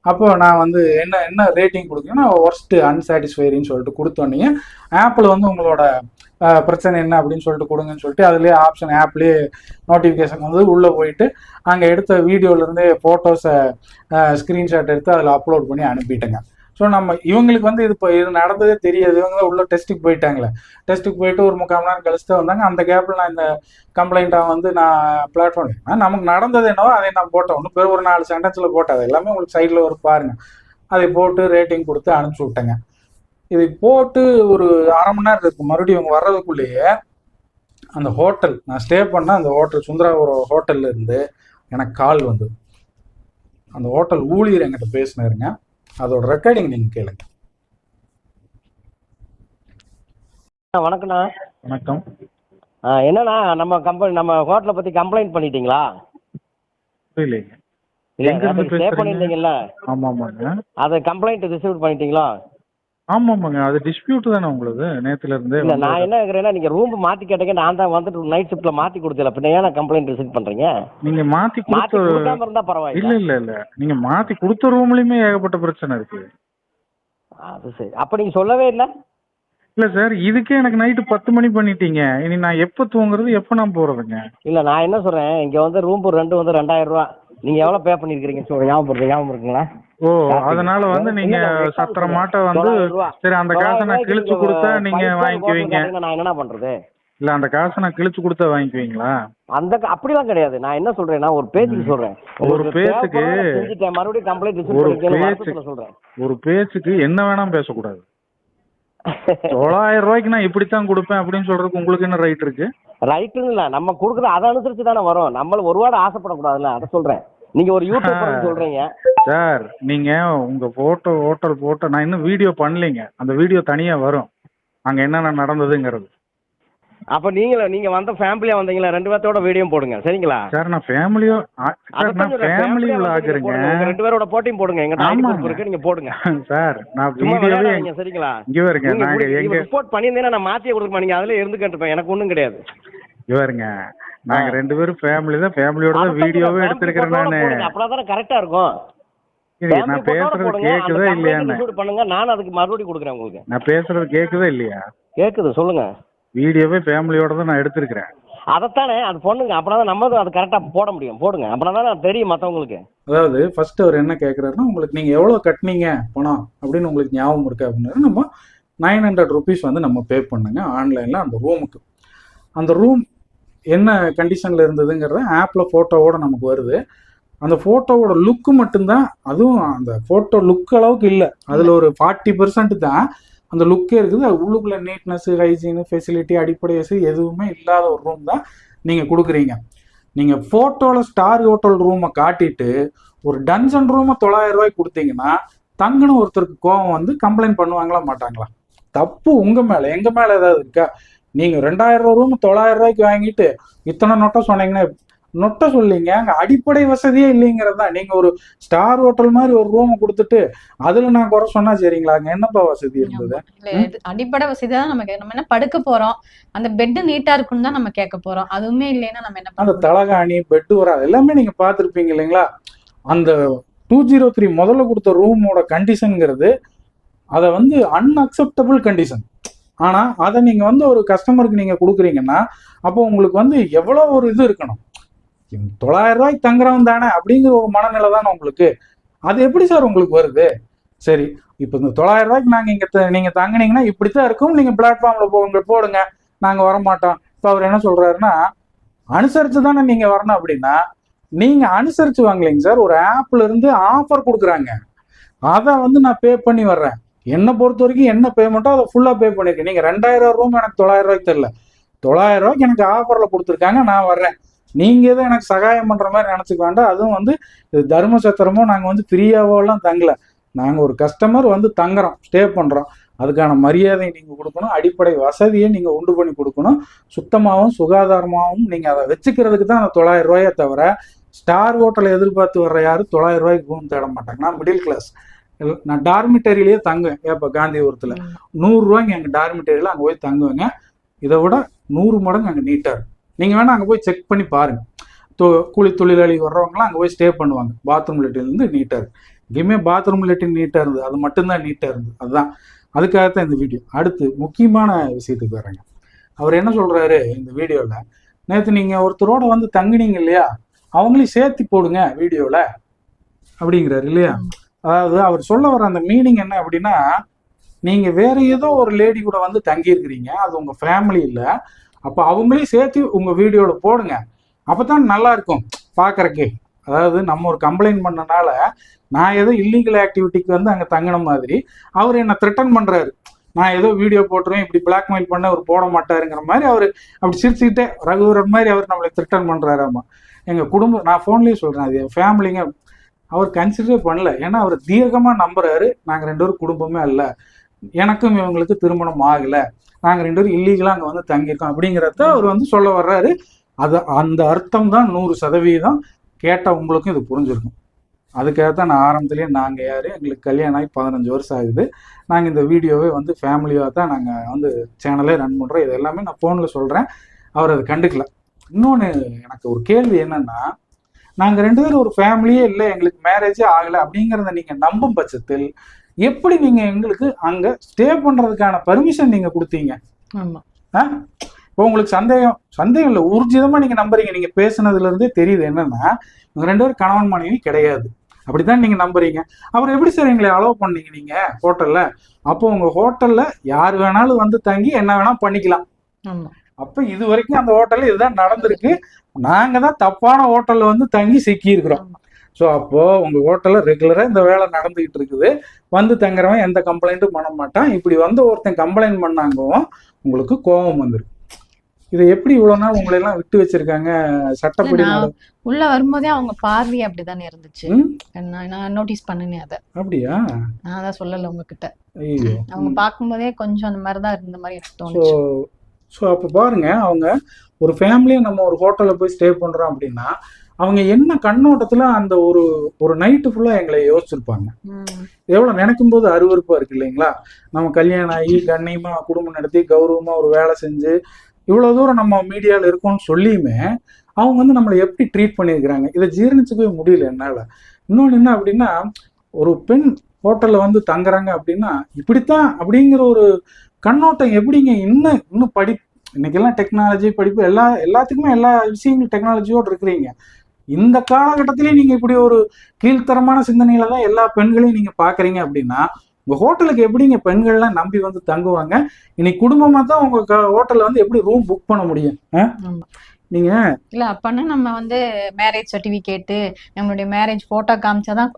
அப்போ நான் வந்து என்ன என்ன ரேட்டிங் கொடுக்குறேன்னா ஒர்ஸ்ட்டு அன்சாட்டிஸ்ஃபைரின்னு சொல்லிட்டு கொடுத்தோன்னே ஆப்பிள் வந்து உங்களோட பிரச்சனை என்ன அப்படின்னு சொல்லிட்டு கொடுங்கன்னு சொல்லிட்டு அதுலேயே ஆப்ஷன் ஆப்லேயே நோட்டிஃபிகேஷன் வந்து உள்ளே போயிட்டு அங்கே எடுத்த வீடியோலேருந்தே ஃபோட்டோஸை ஸ்க்ரீன்ஷாட் எடுத்து அதில் அப்லோட் பண்ணி அனுப்பிட்டேங்க. ஸோ நம்ம இவங்களுக்கு வந்து இது இப்போ இது நடந்ததே தெரியாது. இவங்க தான் உள்ள டெஸ்ட்டுக்கு போயிட்டாங்களே. டெஸ்ட்டுக்கு போயிட்டு ஒரு முக்கால் மணி நேரம் கழிச்சு தான் வந்தாங்க. அந்த கேப்பில் நான் இந்த கம்ப்ளைண்ட்டாக வந்து நான் பிளாட்ஃபார்ம் நமக்கு நடந்தது என்னவோ அதை நான் போட்டேன். ஒன்று பேர் ஒரு நாலு சென்டென்ஸில் போட்டேன். அது எல்லாமே உங்களுக்கு சைடில் ஒரு பாருங்க. அதை போட்டு ரேட்டிங் கொடுத்து அனுப்பிச்சி விட்டேங்க. இதை போட்டு ஒரு அரை மணி நேரம் இருக்கும் மறுபடியும் இவங்க வர்றதுக்குள்ளேயே அந்த ஹோட்டல் நான் ஸ்டே பண்ண அந்த ஹோட்டல் சுந்தராபுரம் ஹோட்டல்ல இருந்து எனக்கு கால் வந்தது. அந்த ஹோட்டல் ஊழியர் என்கிட்ட பேசினாருங்க. அதோட ரெக்கார்டிங் நீங்கள் கேளுங்க. அண்ணா, வணக்கண்ணா வணக்கம். ஆ, என்னண்ணா நம்ம கம்பெனி நம்ம ஹோட்டலை பற்றி கம்ப்ளைண்ட் பண்ணிட்டீங்களா? புரியலைங்க ஸ்டே? பண்ணியிருந்தீங்கல்ல. ஆமாம் ஆமாங்க. அதை கம்ப்ளைண்ட் ரிசீவ் பண்ணிட்டீங்களா? ஆமாம் ஆமாங்க அது டிஸ்பியூட் தானே உங்களுது? நேத்துல இருந்தே இல்லை நான் என்ன கேட்குறேன்னா நீங்கள் ரூம் மாற்றி கேட்டீங்க நான் தான் வந்துட்டு நைட் ஷிஃப்ட்டில் மாற்றி கொடுத்தல பின்ன ஏன் கம்ப்ளைண்ட் ரிசீவ் பண்ணுறீங்க நீங்க மாத்தி கொடுக்காம இருந்தால் இல்ல பரவாயில்ல. இல்ல இல்ல நீங்க மாத்தி கொடுத்த ரூம்லயுமே ஏகப்பட்ட பிரச்சனை இருக்கு. அது சரி. அப்போ நீங்கள் சொல்லவே இல்லை? இல்ல சார் இதுக்கே எனக்கு நைட்டு பத்து மணி பண்ணிட்டீங்க. இனி நான் எப்ப தூங்குறது எப்ப நான் போறதுங்க? இல்லை நான் என்ன சொல்கிறேன் இங்கே வந்து ரூம் ரெண்டு வந்து ரெண்டாயிரம் ரூபா நீங்கள் எவ்வளோ பே பண்ணியிருக்கிறீங்க சொல்லுங்க ஞாபகம் ஞாபகம் இருக்குங்களா? ஓ அதனால வந்து நீங்க சத்திர மாட்ட வந்து. சரி அந்த காசை நான் கிழிச்சு கொடுத்தா நீங்க நீங்க வாங்கிக்குவீங்க. நான் என்ன பண்றது? இல்ல அந்த காசை நான் கிழிச்சு கொடுத்தா வாங்கிக்குவீங்களா? அந்த அப்படிலாம் கிடையாது. நான் என்ன சொல்றேன்னா ஒரு பேச்சுக்கு சொல்றேன். ஒரு பேச்சுக்கு- மறுபடியும் கம்ப்ளைண்ட் ஒரு பேச்சு- சொல்றேன். ஒரு பேச்சுக்கு என்ன வேணாம் பேசக்கூடாது. தொள்ளாயிரம் ரூபாய்க்கு நான் இப்படித்தான் கொடுப்பேன் அப்படின்னு சொல்றதுக்கு உங்களுக்கு என்ன ரைட் இருக்கு? இல்ல. நம்ம கொடுக்குற அதை அனுசரிச்சு தானே வரும். நம்ம ஒரு வாரம் ஆசைப்படக்கூடாதுல்ல. அதை சொல்றேன். நீங்க ஒரு யூடியூப் சொல்றீங்க. சார் நீங்க உங்க போட்டோ ஹோட்டல் போட்டோ நான் இன்னும் வீடியோ பண்ணலைங்க. அந்த வீடியோ தனியா வரும். அங்க என்னென்ன நடந்ததுங்கிறது. அப்ப நீங்கள நீங்க வந்த ஃபேமிலியா வந்தீங்களா? ரெண்டு பேர்த்தோட வீடியோ போடுங்க. சரிங்களா? சார் நான் ஃபேமிலியோ நான் சொல்றேன், ஃபேமிலி family-ஆ வந்து நீங்க விளாக்குறேங்க போடுங்க. உங்க ரெண்டு பேரோட போட்டியும் போடுங்க. எங்க. டைம் இருக்கு நீங்க போடுங்க. சார் நான் வீடியோவே சரிங்களா? இங்க வருங்க நீங்க எங்க ரிப்போர்ட் பண்ணியிருந்தீங்கன்னா நான் மாத்தியே கொடுக்க நீங்க அதுல இருந்து கேட்டுப்பேன். எனக்கு ஒண்ணும் கிடையாது. இங்க வருங்க நாங்க. ரெண்டு பேரும் ஃபேமிலி தான். ஃபேமிலியோட தான் வீடியோவே photo-வோட நானு. அப்பதான் கரெக்டா இருக்கும். நான் பேசுறது கேக்குதா receipt பண்ணுங்க. நான் அதுக்கு மறுபடியும் கொடுக்குறேன் உங்களுக்கு. நான் பேசுறது கேக்குதா இல்லையா? கேக்குது சொல்லுங்க. வீடியோவே ஃபேமிலியோட தான் நான் எடுத்திருக்கிறேன். அதைத்தானே அது பொண்ணுங்க அப்படின்னா நம்ம அது கரெக்டா போட முடியும். போடுங்க. அப்படின்னா தெரியும் மத்தவங்களுக்கு. அதாவது ஃபர்ஸ்ட் அவர் என்ன கேட்குறாருன்னா உங்களுக்கு நீங்கள் எவ்வளோ கட்டினீங்க பணம்? அப்படின்னு உங்களுக்கு ஞாபகம் இருக்கு அப்படின்னா நம்ம நைன் ஹண்ட்ரட் ருபீஸ் வந்து நம்ம பே பண்ணுங்க ஆன்லைனில் அந்த ரூமுக்கு அந்த ரூம் என்ன கண்டிஷனில் இருந்ததுங்கிறத ஆப்பில் ஃபோட்டோவோட நமக்கு வருது. அந்த ஃபோட்டோவோட லுக்கு மட்டும்தான் அதுவும் அந்த ஃபோட்டோ லுக் அளவுக்கு இல்லை. அதில் ஒரு ஃபார்ட்டி பெர்சன்ட் தான். அந்த லுக்கே இருக்குது. அது உள்ளுக்குள்ளே நீட்னஸ் ஹைஜீனு ஃபெசிலிட்டி அடிப்படை வசதி எதுவுமே இல்லாத ஒரு ரூம் தான் நீங்கள் கொடுக்குறீங்க. நீங்கள் ஃபோட்டோவில் ஸ்டார் ஹோட்டல் ரூமை காட்டிட்டு ஒரு டன்சன் ரூமை தொள்ளாயிரம் ரூபாய்க்கு கொடுத்தீங்கன்னா தங்குன்னு ஒருத்தருக்கு கோவம் வந்து கம்ப்ளைண்ட் பண்ணுவாங்களா மாட்டாங்களா? தப்பு உங்கள் மேலே. எங்கள் மேலே ஏதாவது இருக்கா? நீங்கள் ரெண்டாயிரம் ரூபா ரூம் தொள்ளாயிரம் ரூபாய்க்கு வாங்கிட்டு இத்தனை நோட்டம் சொன்னீங்கன்னா நொட்டை சொல்லிங்க. அங்க அடிப்படை வசதியே இல்லைங்கிறது? தான் நீங்க ஒரு ஸ்டார் ஹோட்டல் மாதிரி ஒரு ரூம் கொடுத்துட்டு அதுல நான் குறை சொன்னா சரிங்களா? அங்க என்னப்பா வசதி இருந்தது? அடிப்படை வசதி தான் நமக்கு. நம்ம என்ன படுக்க போறோம்? அந்த பெட் நீட்டா இருக்குன்னு தான் நம்ம கேட்க போறோம். அதுவுமே இல்லைன்னா நம்ம என்ன அந்த தலகாணி பெட்டு வர எல்லாமே நீங்க பார்த்துருப்பீங்க இல்லைங்களா? அந்த டூ ஜீரோ த்ரீ முதல்ல கொடுத்த ரூமோட கண்டிஷனுங்கிறது அதை வந்து அன்அக்செப்டபிள் கண்டிஷன் ஆனா அதை நீங்க வந்து ஒரு கஸ்டமருக்கு நீங்க கொடுக்குறீங்கன்னா அப்போ உங்களுக்கு வந்து எவ்வளோ ஒரு இது இருக்கணும்? தொள்ளாயிரம் ரூபாய்க்கு தங்குறவன் தானே அப்படிங்கிற ஒரு மனநிலை தானே உங்களுக்கு. அது எப்படி சார் உங்களுக்கு வருது? சரி இப்போ இந்த தொள்ளாயிரம் ரூபாய்க்கு நாங்கள் இங்கே நீங்கள் தங்குனீங்கன்னா இப்படித்தான் இருக்கும். நீங்கள் பிளாட்ஃபார்மில் போங்க போடுங்க. நாங்கள் வரமாட்டோம். இப்போ அவர் என்ன சொல்றாருன்னா அனுசரித்து தானே நீங்கள் வரணும் அப்படின்னா நீங்கள் அனுசரித்து வாங்கலைங்க சார். ஒரு ஆப்ல இருந்து ஆஃபர் கொடுக்குறாங்க. அதை வந்து நான் பே பண்ணி வர்றேன். என்னை பொறுத்த வரைக்கும் என்ன பேமெண்ட்டோ அதை ஃபுல்லாக பே பண்ணியிருக்கேன் நீங்கள் ரெண்டாயிரம் ரூபா எனக்கு தொள்ளாயிரம் ரூபாய்க்கு தெரில தொள்ளாயிரம் ரூபாய்க்கு எனக்கு ஆஃபரில் கொடுத்துருக்காங்க. நான் வர்றேன். நீங்கள் எதுவும் எனக்கு சகாயம் பண்ணுற மாதிரி நினச்சிக்க வேண்டாம். அதுவும் வந்து இது தர்ம சத்திரமோ நாங்கள் வந்து ஃப்ரீயாவோலாம் தங்கல. நாங்கள் ஒரு கஸ்டமர் வந்து தங்குறோம் ஸ்டே பண்ணுறோம் அதுக்கான மரியாதை நீங்கள் கொடுக்கணும் அடிப்படை வசதியை நீங்கள் உண்டு பண்ணி கொடுக்கணும். சுத்தமாகவும் சுகாதாரமாகவும் நீங்கள் அதை வச்சுக்கிறதுக்கு தான் அந்த தொள்ளாயிரம் ரூபாயை தவிர ஸ்டார் ஹோட்டலை எதிர்பார்த்து வர்ற யாரும் தொள்ளாயிரம் ரூபாய்க்கு ரூம் தேட மாட்டாங்க. நான் மிடில் கிளாஸ் நான் டார்மிட்டரியிலேயே தங்குவேன். ஏப்பா காந்திபுரத்தில்? நூறுரூவாய்க்கு எங்கள் டார்மிட்டரியில் அங்கே போய் தங்குவேங்க. இதை விட நூறு மடங்கு அங்கே நீட்டாக இருக்கும். நீங்கள் வேணால் அங்கே போய் செக் பண்ணி பாருங்க. தொ கூலி தொழிலாளி வர்றவங்களாம் அங்கே போய் ஸ்டே பண்ணுவாங்க. பாத்ரூம் லெட்டின்லேருந்து நீட்டாக இருக்கு. எங்கேயுமே பாத்ரூம் லெட்டின் நீட்டாக இருந்தது. அது மட்டும்தான் நீட்டாக இருந்தது. அதுதான். அதுக்காகத்தான் இந்த வீடியோ அடுத்து முக்கியமான விஷயத்துக்கு வர்றேங்க. அவர் என்ன சொல்கிறாரு இந்த வீடியோவில் நேற்று நீங்கள் ஒருத்தரோட வந்து தங்குனீங்க இல்லையா? அவங்களையும் சேர்த்து போடுங்க வீடியோவில் அப்படிங்கிறாரு இல்லையா? அதாவது அவர் சொல்ல வர அந்த மீனிங் என்ன அப்படின்னா நீங்க வேற ஏதோ ஒரு லேடி கூட வந்து தங்கி இருக்கிறீங்க அது உங்க ஃபேமிலி இல்ல. அப்போ அவங்களையும் சேர்த்து உங்கள் வீடியோவில் போடுங்க. அப்பதான் நல்லா இருக்கும் பார்க்குறக்கு அதாவது நம்ம ஒரு கம்ப்ளைண்ட் பண்ணனால நான் ஏதோ இல்லீகல் ஆக்டிவிட்டிக்கு வந்து அங்கே தங்கின மாதிரி அவர் என்னை த்ரெட்டன் பண்ணுறாரு நான் ஏதோ வீடியோ போட்டுருவேன் இப்படி பிளாக்மெயில் பண்ண அவர் போட மாட்டாருங்கிற மாதிரி அவர் அப்படி சிரிச்சுக்கிட்டே ரகுவரன் மாதிரி அவர் நம்மளை த்ரெட்டன் பண்ணுறாரு ஆமாம் எங்கள் குடும்பம் நான் ஃபோன்லேயே சொல்கிறேன் அது என் ஃபேமிலிங்க அவர் கன்சிடரே பண்ணல. ஏன்னா அவர் தீர்க்கமாக நம்புறாரு. நாங்கள் ரெண்டு பேரும் குடும்பமே அல்ல. எனக்கும் இவங்களுக்கு திருமணம் ஆகலை. நாங்கள் ரெண்டு பேரும் இல்லீகலாக அங்கே வந்து தங்கியிருக்கோம் அப்படிங்கிறத அவர் வந்து சொல்ல வர்றாரு. அது அந்த அர்த்தம் தான் நூறு சதவீதம் கேட்ட உங்களுக்கும் இது புரிஞ்சிருக்கும். அதுக்காக தான் நான் ஆரம்பத்துலேயே நாங்கள் யார் எங்களுக்கு கல்யாணம் ஆகி பதினஞ்சு வருஷம் ஆகுது. நாங்கள் இந்த வீடியோவே வந்து ஃபேமிலியாக தான் நாங்கள் வந்து சேனலே ரன் பண்ணுறோம் இது எல்லாமே நான் ஃபோனில் சொல்கிறேன் அவர் அதை கண்டுக்கல. இன்னொன்று எனக்கு ஒரு கேள்வி என்னென்னா நாங்கள் ரெண்டு பேரும் ஒரு ஃபேமிலியே இல்லை எங்களுக்கு மேரேஜே ஆகலை அப்படிங்கிறத நீங்கள் நம்பும் பட்சத்தில் எப்படி நீங்கள் எங்களுக்கு அங்கே ஸ்டே பண்ணுறதுக்கான பர்மிஷன் நீங்கள் கொடுத்தீங்க? இப்போ உங்களுக்கு சந்தேகம் சந்தேகம் இல்லை ஊர்ஜிதமாக நீங்கள் நம்புறீங்க. நீங்கள் பேசுனதுல இருந்தே தெரியுது என்னன்னா இவங்க ரெண்டு பேரும் கணவன் மனைவி கிடையாது. அப்படிதான் நீங்கள் நம்புறீங்க. அப்புறம் எப்படி சார் எங்களை அலோவ் பண்ணீங்க நீங்கள் ஹோட்டலில் அப்போ உங்கள் ஹோட்டலில் யார் வேணாலும் வந்து தங்கி என்ன வேணால் பண்ணிக்கலாம். அப்ப இது வரைக்கும் அந்த ஹோட்டல்ல இதுதான் நடந்திருக்கு. நாங்க தான் தப்பான ஹோட்டல்ல வந்து தங்கி சிக்கி இருக்கிறோம் ஸோ அப்போ உங்க ஹோட்டல்ல ரெகுலரா இந்த வேலை நடந்துகிட்டு இருக்குது. வந்து தங்குறவன் எந்த கம்ப்ளைண்ட்டும் பண்ண மாட்டான். இப்படி வந்து ஒருத்தன் கம்ப்ளைண்ட் பண்ணாங்கவும் உங்களுக்கு கோபம் வந்துருக்கு இதை எப்படி இவ்வளவு நாள் உங்களை எல்லாம் விட்டு வச்சிருக்காங்க? சட்டப்படி உள்ள வரும்போதே அவங்க பார்வை அப்படிதானே இருந்துச்சு? நான் நோட்டீஸ் பண்ணினேன் அதை. அப்படியா? நான் அதான் சொல்லல உங்ககிட்ட. அவங்க பார்க்கும்போதே கொஞ்சம் அந்த மாதிரிதான் இருந்த மாதிரி எனக்கு தோணுச்சு. ஸோ அப்போ பாருங்க அவங்க ஒரு ஃபேமிலியை நம்ம ஒரு ஹோட்டலில் போய் ஸ்டே பண்ணுறோம் அப்படின்னா அவங்க என்ன கண்ணோட்டத்தில் அந்த ஒரு ஒரு நைட்டு ஃபுல்லாக எங்களை யோசிச்சிருப்பாங்க. ம். எவ்வளோ நினைக்கும் போது அருவருப்பாக இருக்கு இல்லைங்களா? நம்ம கல்யாணம் ஆகி கண்ணியமாக குடும்பம் நடத்தி கௌரவமாக ஒரு வேலை செஞ்சு இவ்வளோ தூரம் நம்ம மீடியாவில் இருக்கோம்னு சொல்லியுமே அவங்க வந்து நம்மளை எப்படி ட்ரீட் பண்ணியிருக்கிறாங்க? இதை ஜீரணிச்சுக்கவே முடியல என்னால். இன்னொன்று என்ன அப்படின்னா ஒரு பெண் ஹோட்டலில் வந்து தங்குறாங்க அப்படின்னா இப்படித்தான் அப்படிங்கிற ஒரு கண்ணோட்டம் எப்படிங்க இன்னும் இன்னும் படி இன்னைக்கெல்லாம் டெக்னாலஜி படிப்பு எல்லா எல்லாத்துக்குமே எல்லா விஷயங்களும் டெக்னாலஜியோடு இருக்கிறீங்க. இந்த காலகட்டத்திலேயே நீங்க இப்படி ஒரு கீழ்த்தரமான சிந்தனையில தான் எல்லா பெண்களையும் நீங்க பாக்குறீங்க அப்படின்னா உங்க ஹோட்டலுக்கு எப்படிங்க பெண்கள்லாம் நம்பி வந்து தங்குவாங்க? இன்னைக்கு குடும்பமா தான் உங்க க- ஹோட்டல்ல வந்து எப்படி ரூம் புக் பண்ண முடியும். நீங்க? இல்ல அப்பன்னா நம்ம வந்து மேரேஜ் சர்டிபிகேட் நம்மளுடைய மேரேஜ் போட்டோ காமிச்சாதான்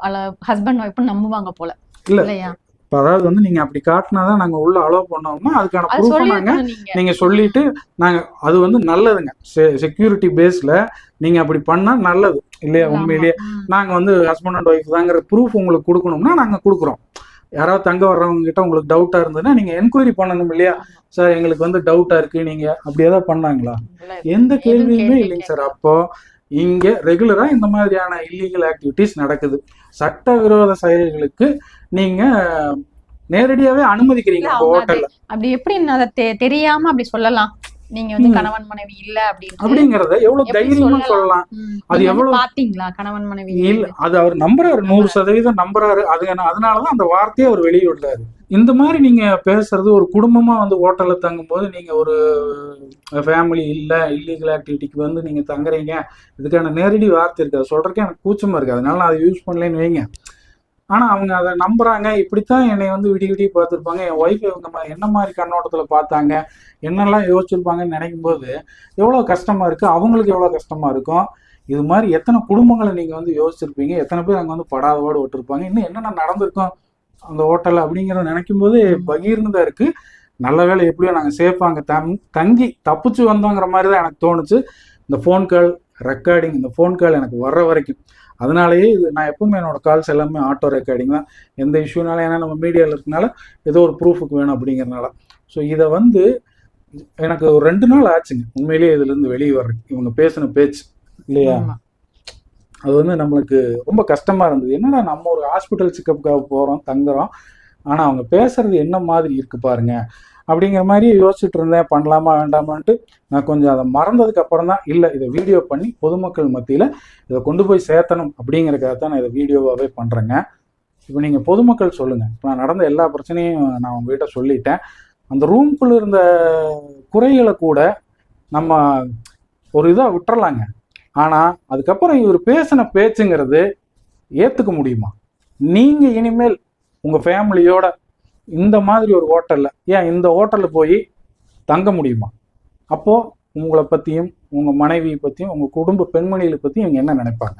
ஹஸ்பண்ட் ஒய்ஃப் நம்புவாங்க போல. இல்ல. இல்லையா? இப்ப அதாவது வந்து நீங்க அப்படி காட்டினாதான் நாங்க உள்ள அலோவ் பண்ணோம்னா அதுக்கான அது ப்ரூஃப் நாங்க நீங்க. சொல்லிட்டு நாங்க அது வந்து நல்லதுங்க. செக்யூரிட்டி பேஸ்ல நீங்க அப்படி பண்ணா நல்லது. இல்லையா. உண்மையிலேயே. நாங்க வந்து ஹஸ்பண்ட் அண்ட் ஒய்ஃப் தாங்கிற ப்ரூஃப் உங்களுக்கு கொடுக்கணும்னா நாங்க கொடுக்குறோம். யாராவது தங்க வர்றவங்க கிட்ட உங்களுக்கு டவுட்டா இருந்ததுன்னா நீங்க என்கொயரி பண்ணணும் இல்லையா? சார் எங்களுக்கு வந்து டவுட்டா இருக்கு. நீங்க அப்படி ஏதாவது பண்ணாங்களா. எந்த கேள்வியுமே கேள்வி இல்லைங்க சார் அப்போ இங்க ரெகுலரா இந்த மாதிரியான இல்லீகல் ஆக்டிவிட்டிஸ் நடக்குது. சட்டவிரோத செயல்களுக்கு நீங்க நேரடியாவே அனுமதிக்கிறீங்க ஹோட்டல்ல அப்படி எப்படி அதை தெரியாம அப்படி சொல்லலாம்? நீங்க வந்து. கணவன் மனைவி இல்ல அப்படின்னு அப்படிங்கறத எவ்வளவு தைரியமா சொல்லலாம்? அது எவ்வளவு- பாத்தீங்களா கணவன் மனைவி இல்ல அது அவர் நம்புறாரு நூறு சதவீதம் நம்புறாரு. அது அதனாலதான் அந்த வார்த்தையை அவர் வெளியிடுறாரு. இந்த மாதிரி நீங்க பேசுறது ஒரு குடும்பமா வந்து ஹோட்டல்ல தங்கும்போது நீங்க ஒரு ஃபேமிலி இல்ல இல்லீகல் ஆக்டிவிட்டிக்கு வந்து நீங்க தங்குறீங்க. இதுக்கான நேரடி வார்த்தை இருக்கு. அது சொல்றதுக்கு எனக்கு கூச்சமா இருக்கு. அதனால நான் அதை யூஸ் பண்ணலன்னு வைங்க. ஆனா அவங்க அதை நம்புறாங்க. இப்படித்தான் என்னை வந்து விடி விடி பார்த்துருப்பாங்க. என் ஒய்ஃப் இவங்க என்ன மாதிரி கண்ணோட்டத்துல பார்த்தாங்க? என்னெல்லாம் யோசிச்சிருப்பாங்கன்னு நினைக்கும் போது எவ்வளவு கஷ்டமா இருக்கு? அவங்களுக்கு எவ்வளவு கஷ்டமா இருக்கும்? இது மாதிரி எத்தனை குடும்பங்களை நீங்கள் வந்து யோசிச்சிருப்பீங்க? எத்தனை பேர் அங்கே வந்து படாதபாடு விட்டுருப்பாங்க இன்னும் என்னென்ன நடந்திருக்கும் அந்த ஹோட்டலில் அப்படிங்கிறத நினைக்கும் போது பகீர்னு தான் இருக்குது நல்ல வேளை எப்படியோ நாங்கள் சேஃபாக அங்கே தங் தங்கி தப்பிச்சு வந்தோங்கிற மாதிரி தான் எனக்கு தோணுச்சு. இந்த ஃபோன் கால் ரெக்கார்டிங் இந்த ஃபோன் கால் எனக்கு வர்ற வரைக்கும். அதனாலேயே இது நான் எப்பவுமே என்னோட கால்ஸ் எல்லாமே ஆட்டோ ரெக்கார்டிங் தான். எந்த இஷ்யூனால ஏன்னா நம்ம மீடியாவில் இருக்கனால ஏதோ ஒரு ப்ரூஃபுக்கு வேணும் அப்படிங்கிறனால ஸோ இதை வந்து எனக்கு ஒரு ரெண்டு நாள் ஆச்சுங்க. உண்மையிலேயே இதுலேருந்து வெளியே வர்றேன் இவங்க பேசின பேச்சு இல்லையா. அது வந்து நம்மளுக்கு ரொம்ப கஷ்டமா இருந்தது. என்னடா நம்ம ஒரு ஹாஸ்பிட்டல் செக்கப்புக்காக போறோம் தங்குறோம் ஆனா அவங்க பேசுறது என்ன மாதிரி இருக்கு பாருங்க. அப்படிங்கிற மாதிரி யோசிச்சுட்டு இருந்தேன். பண்ணலாமா வேண்டாமான்ட்டு நான் கொஞ்சம் அதை மறந்ததுக்கு அப்புறம் தான் இல்லை இதை வீடியோ பண்ணி பொதுமக்கள் மத்தியில் இதை கொண்டு போய் சேர்த்தணும் அப்படிங்கிறதுக்காக தான் நான் இதை வீடியோவாகவே பண்ணுறேங்க இப்போ நீங்கள் பொதுமக்கள் சொல்லுங்கள் இப்போ நான் நடந்த எல்லா பிரச்சனையும் நான் உங்ககிட்ட சொல்லிட்டேன். அந்த ரூம்குள்ளே இருந்த குறைகளை கூட நம்ம ஒரு இதாக விட்டுறலாங்க. ஆனால் அதுக்கப்புறம் இவர் பேசின பேச்சுங்கிறது ஏற்றுக்க முடியுமா? நீங்கள் இனிமேல் உங்கள் ஃபேமிலியோட இந்த மாதிரி ஒரு ஹோட்டலில் ஏன் இந்த ஹோட்டலில் போய் தங்க முடியுமா? அப்போது உங்களை பற்றியும் உங்கள் மனைவியை பற்றியும் உங்கள் குடும்ப பெண்மணிகளை பற்றியும் இவங்க என்ன நினைப்பாங்க?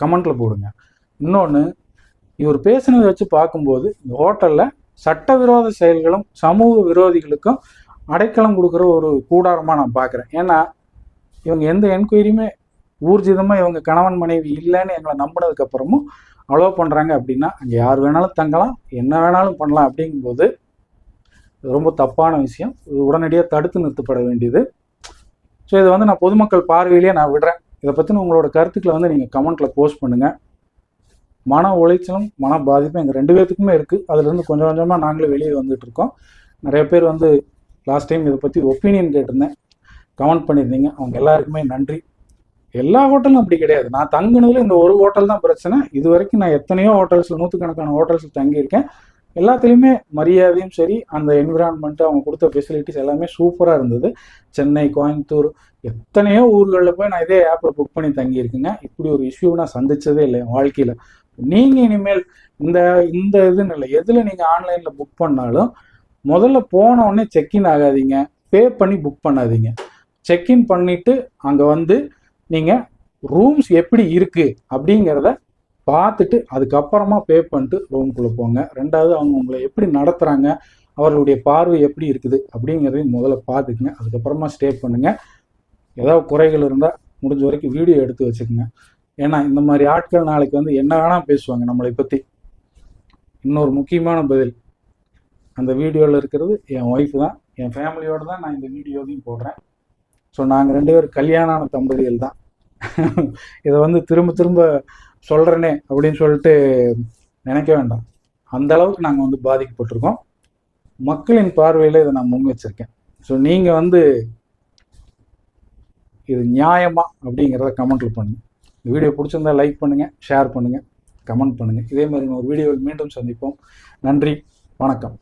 கமெண்ட்டில் போடுங்க. இன்னொன்று இவர் பேசுனதை வச்சு பார்க்கும்போது இந்த ஹோட்டலில் சட்டவிரோத செயல்களும் சமூக விரோதிகளுக்கும் அடைக்கலம் கொடுக்குற ஒரு கூடாரமாக நான் பார்க்குறேன். ஏன்னா இவங்க எந்த என்கொயரியுமே ஊர்ஜிதமாக இவங்க கணவன் மனைவி இல்லைன்னு எங்களை நம்பினதுக்கப்புறமும் அப்புறமும் அலோவ் பண்ணுறாங்க அப்படின்னா அங்கே யார் வேணாலும் தங்கலாம் என்ன வேணாலும் பண்ணலாம் அப்படிங்கும்போது ரொம்ப தப்பான விஷயம். இது உடனடியாக தடுத்து நிறுத்தப்பட வேண்டியது. ஸோ இதை வந்து நான் பொதுமக்கள் பார்வையிலேயே நான் விடுறேன். இதை பற்றின உங்களோட கருத்துக்களை வந்து நீங்கள் கமெண்ட்டில் போஸ்ட் பண்ணுங்கள் மன உளைச்சலும் மன பாதிப்பும் எங்கள் ரெண்டு பேர்த்துக்குமே இருக்குது அதுலேருந்து கொஞ்சம் கொஞ்சமாக நாங்களே வெளியே வந்துட்டு இருக்கோம். நிறைய பேர் வந்து லாஸ்ட் டைம் இதை பற்றி ஒப்பீனியன் கேட்டிருந்தேன். கமெண்ட் பண்ணியிருந்தீங்க. அவங்க எல்லாருக்குமே நன்றி. எல்லா ஹோட்டலும் அப்படி கிடையாது. நான் தங்கினதுல இந்த ஒரு ஹோட்டல் தான் பிரச்சனை. இது வரைக்கும் நான் எத்தனையோ ஹோட்டல்ஸில் நூற்றுக்கணக்கான ஹோட்டல்ஸில் தங்கியிருக்கேன். எல்லாத்துலேயுமே மரியாதையும் சரி அந்த என்விரான்மெண்ட் அவங்க கொடுத்த ஃபெசிலிட்டிஸ் எல்லாமே சூப்பராக இருந்தது. சென்னை கோயம்புத்தூர் எத்தனையோ ஊர்களில் போய் நான் இதே ஆப்பில் புக் பண்ணி தங்கியிருக்கேங்க. இப்படி ஒரு இஷ்யூ நான் சந்திச்சதே இல்லை என் வாழ்க்கையில். நீங்கள் இனிமேல் இந்த இந்த இதுன்னு இல்லை. எதில் நீங்கள் ஆன்லைனில் புக் பண்ணாலும் முதல்ல போன உடனே செக்இன் ஆகாதீங்க. பே பண்ணி புக் பண்ணாதீங்க. செக்இன் பண்ணிவிட்டு அங்கே வந்து நீங்கள் ரூம்ஸ் எப்படி இருக்குது அப்படிங்கிறத பார்த்துட்டு அதுக்கப்புறமா பே பண்ணிட்டு ரூம்குள்ளே போங்க. ரெண்டாவது அவங்க உங்களை எப்படி நடத்துகிறாங்க அவர்களுடைய பார்வை எப்படி இருக்குது அப்படிங்கிறதையும் முதல்ல பார்த்துக்குங்க. அதுக்கப்புறமா ஸ்டே பண்ணுங்க. ஏதாவது குறைகள் இருந்தால் முடிஞ்ச வரைக்கும் வீடியோ எடுத்து வச்சுக்கோங்க. ஏன்னா இந்த மாதிரி ஆட்கள் நாளைக்கு வந்து என்ன வேணால் பேசுவாங்க நம்மளை பற்றி இன்னொரு முக்கியமான பதில் அந்த வீடியோவில் இருக்கிறது என் ஒய்ஃப் தான். என் ஃபேமிலியோடு தான் நான் இந்த வீடியோவையும் போடுறேன். ஸோ நாங்கள் ரெண்டு பேரும் கல்யாணான தம்பதிகள் தான். இதை வந்து திரும்ப திரும்ப சொல்கிறேனே அப்படின்னு சொல்லிட்டு நினைக்க வேண்டாம். அந்த அளவுக்கு நாங்கள் வந்து பாதிக்கப்பட்டிருக்கோம். மக்களின் பார்வையில் இதை நான் முன் வச்சிருக்கேன். ஸோ நீங்கள் வந்து இது நியாயமா அப்படிங்கிறத கமெண்ட்ல பண்ணுங்கள் இந்த வீடியோ பிடிச்சிருந்தா லைக் பண்ணுங்கள் ஷேர் பண்ணுங்கள் கமெண்ட் பண்ணுங்கள் இதே மாதிரி ஒரு வீடியோவில் மீண்டும் சந்திப்போம். நன்றி வணக்கம்.